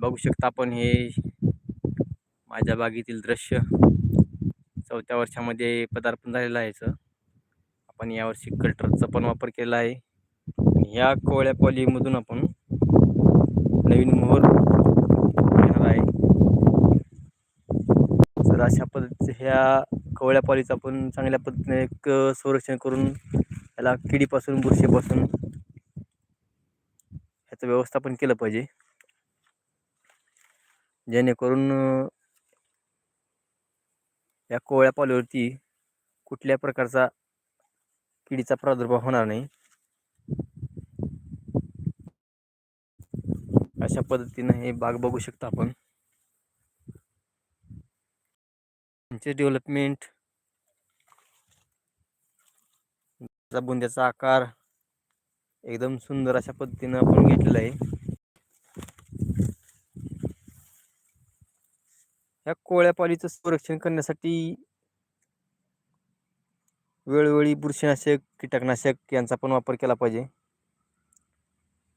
बघू शकता आपण हे माझ्या बागेतील दृश्य. चौथ्या वर्षामध्ये पदार्पण झालेलं आहे याचं. आपण यावर्षी कल्टरचा पण वापर केला आहे. या ह्या कोवळ्या पॉलीमधून आपण नवीन मोहर घेणार आहे. तर अशा पद्धतीचे ह्या कवळ्या पॉलीचं आपण चांगल्या पद्धतीने एक संरक्षण करून याला किडीपासून बुरशीपासून ह्याचं व्यवस्थापन केलं पाहिजे. जेणेकरून या कोवळ्या पालीवरती कुठल्या प्रकारचा किडीचा प्रादुर्भाव होणार नाही. अशा पद्धतीनं हे बाग बघू शकता आपण. त्यांचे डेव्हलपमेंट बुंद्याचा आकार एकदम सुंदर अशा पद्धतीनं आपण घेतलेला आहे. या कोळ्या पालीचं संरक्षण करण्यासाठी वेळोवेळी बुरशीनाशक कीटकनाशक यांचा पण वापर केला पाहिजे.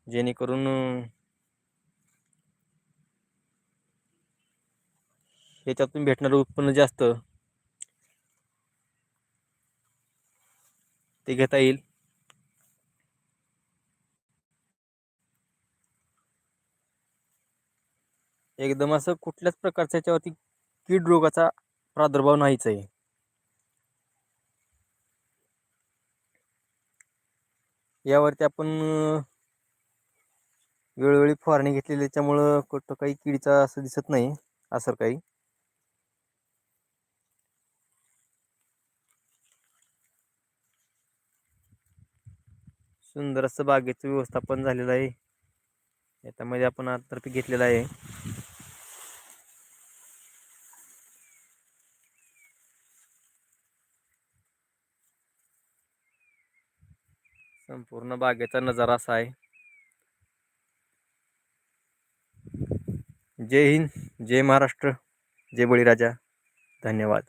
जेणेकरून ह्याच्यातून भेटणारं उत्पन्न जास्त ते घेता येईल. एकदम असं कुठल्याच प्रकारच्या याच्यावरती कीड रोगाचा प्रादुर्भाव नाहीच आहे. यावरती आपण वेळोवेळी फवारणी घेतलेली त्याच्यामुळं कुठं काही किडीचा असं दिसत नाही असं काही. सुंदर असं बागेचं व्यवस्थापन झालेलं आहे. याच्यामध्ये आपण आतर्फे घेतलेलं आहे. संपूर्ण बागेचा नजारा असा आहे. जय हिंद जय महाराष्ट्र जय बळीराजा. धन्यवाद.